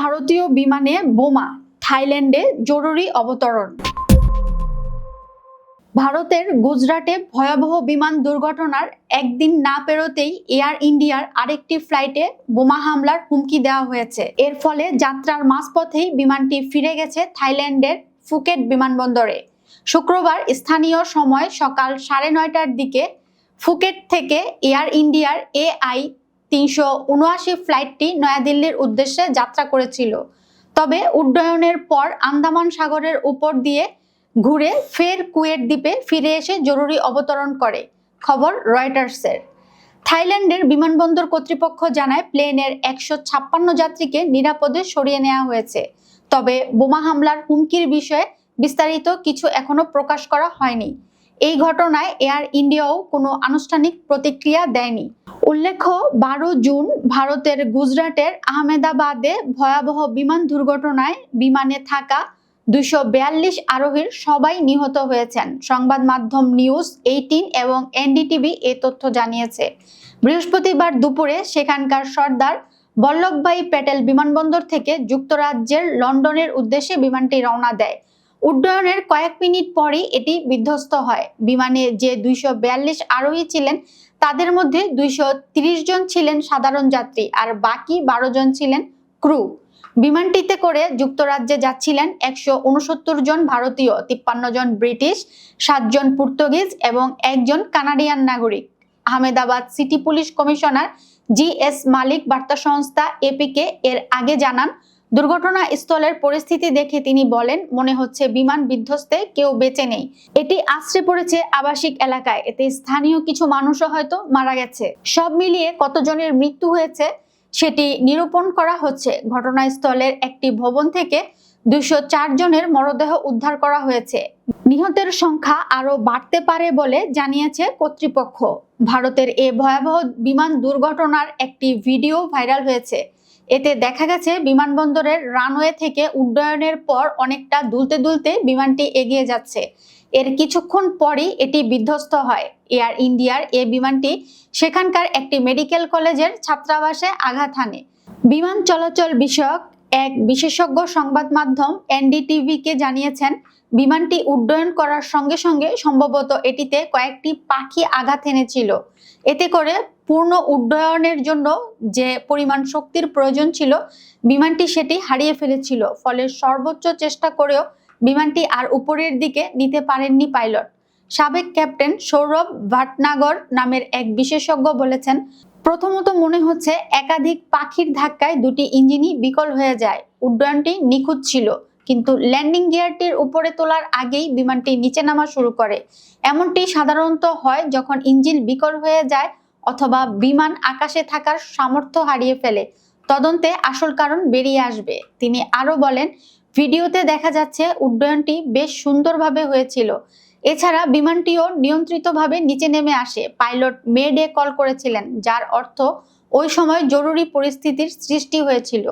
ভারতীয় বিমানে বোমা, থাইল্যান্ডে জরুরি অবতরণ। ভারতের গুজরাটে ভয়াবহ বিমান দুর্ঘটনার একদিন না পেরোতেই এয়ার ইন্ডিয়ার আরেকটি ফ্লাইটে বোমা হামলার হুমকি দেওয়া হয়েছে। এর ফলে যাত্রার মাঝপথেই বিমানটি ফিরে গেছে থাইল্যান্ডের ফুকেট বিমানবন্দরে। শুক্রবার স্থানীয় সময় সকাল সাড়ে নয়টার দিকে ফুকেট থেকে এয়ার ইন্ডিয়ার এআই তিনশো উনআশি ফ্লাইটটি নয়াদিল্লির উদ্দেশ্যে যাত্রা করেছিল। তবে উড্ডয়নের পর আন্দামান সাগরের উপর দিয়ে ঘুরে ফের কুয়েট দ্বীপে ফিরে এসে জরুরি অবতরণ করে, খবর রয়টার্সের। থাইল্যান্ডের বিমানবন্দর কর্তৃপক্ষ জানায় প্লেনের একশো ছাপ্পান্ন যাত্রীকে নিরাপদে সরিয়ে নেওয়া হয়েছে। তবে বোমা হামলার হুমকির বিষয়ে বিস্তারিত কিছু এখনও প্রকাশ করা হয়নি। এই ঘটনায় এয়ার ইন্ডিয়াও কোনো আনুষ্ঠানিক প্রতিক্রিয়া দেয়নি। উল্লেখ্য, বারো জুন ভারতের গুজরাটের আহমেদাবাদে ভয়াবহ বিমান দুর্ঘটনায় বিমানে থাকা দুইশো বিয়াল্লিশ আরোহীর সবাই নিহত হয়েছেন। সংবাদ মাধ্যম নিউজ এইটিন এবং এনডিটিভি এই তথ্য জানিয়েছে। বৃহস্পতিবার দুপুরে সেখানকার সর্দার বল্লভভাই প্যাটেল বিমানবন্দর থেকে যুক্তরাজ্যের লন্ডনের উদ্দেশ্যে বিমানটি রওনা দেয়। উড্ডয়নের কয়েক মিনিট পরই এটি বিধ্বস্ত হয়। বিমানে যে দুইশো বিয়াল্লিশ আরোহী ছিলেন তাদের মধ্যে দুইশো জন ছিলেন সাধারণ যাত্রী আর বাকি বারো জন ছিলেন ক্রু বিমানটিতে করে যুক্তরাজ্যে যাচ্ছিলেন একশো উনসত্তর জন ভারতীয়, তিপ্পান্ন জন ব্রিটিশ সাতজন পর্তুগিজ এবং একজন কানাডিয়ান নাগরিক। Ahmedabad city police commissioner G S Malik বার্তা সংস্থা এপিকে এর আগে জানান দুর্ঘটনা স্থলের পরিস্থিতি দেখে তিনি বলেন, মনে হচ্ছে বিমান বিধ্বস্তে কেউ বেঁচে নেই। এটি আশ্রে পড়েছে আবাসিক এলাকায়। এতে স্থানীয় কিছু মানুষও হয়তো মারা গেছে। সব মিলিয়ে কতজনের মৃত্যু হয়েছে সেটি নিরূপণ করা হচ্ছে। ঘটনাস্থলের একটি ভবন থেকে দুইশো জনের মরদেহ উদ্ধার করা হয়েছে। নিহতের সংখ্যা আরও বাড়তে পারে বলে জানিয়েছে কর্তৃপক্ষ। ভারতের এ ভয়াবহ বিমান দুর্ঘটনার একটি ভিডিও ভাইরাল হয়েছে। এতে দেখা গেছে বিমানবন্দরের রানওয়ে থেকে উড্ডয়নের পর অনেকটা দুলতে দুলতে বিমানটি এগিয়ে যাচ্ছে। এর কিছুক্ষণ পরই এটি বিধ্বস্ত হয়। এয়ার ইন্ডিয়ার এ বিমানটি সেখানকার একটি মেডিকেল কলেজের ছাত্রাবাসে আঘাত হানে। বিমান চলাচল বিষয়ক এক বিশেষজ্ঞ সংবাদ মাধ্যম এনডিটিভিকে জানিয়েছেন, বিমানটি উড্ডয়ন করার সঙ্গে সঙ্গে সম্ভবত এটিতে কয়েকটি পাখি আঘাত এনেছিল। এতে করে পূর্ণ উড্ডয়নের জন্য যে পরিমাণ শক্তির প্রয়োজন ছিল, বিমানটি সেটি হারিয়ে ফেলেছিল। ফলে সর্বোচ্চ চেষ্টা করেও বিমানটি আর উপরের দিকে নিতে পারেননি পাইলট। সাবেক ক্যাপ্টেন সৌরভ ভাটনাগর নামের এক বিশেষজ্ঞ বলেছেন প্রথমত মনে হচ্ছে একাধিক পাখির ধাক্কায় দুটি ইঞ্জিনই বিকল হয়ে যায়। উড্ডয়নটি নিখুঁত ছিল, কিন্তু ল্যান্ডিং গিয়ারটির উপরে তোলার আগেই বিমানটি নিচে নামা শুরু করে। এমনটি সাধারণত হয় যখন ইঞ্জিন বিকল হয়ে যায় অথবা বিমান আকাশে থাকার সামর্থ্য হারিয়ে ফেলে। তদন্তে আসল কারণ বেরিয়ে আসবে। তিনি আরও বলেন, ভিডিওতে দেখা যাচ্ছে উড্ডয়নটি বেশ সুন্দরভাবে হয়েছিল। এছাড়া বিমানটিও নিয়ন্ত্রিতভাবে নিচে নেমে আসে। পাইলট মেডে কল করেছিলেন, যার অর্থ ওই সময় জরুরি পরিস্থিতির সৃষ্টি হয়েছিল।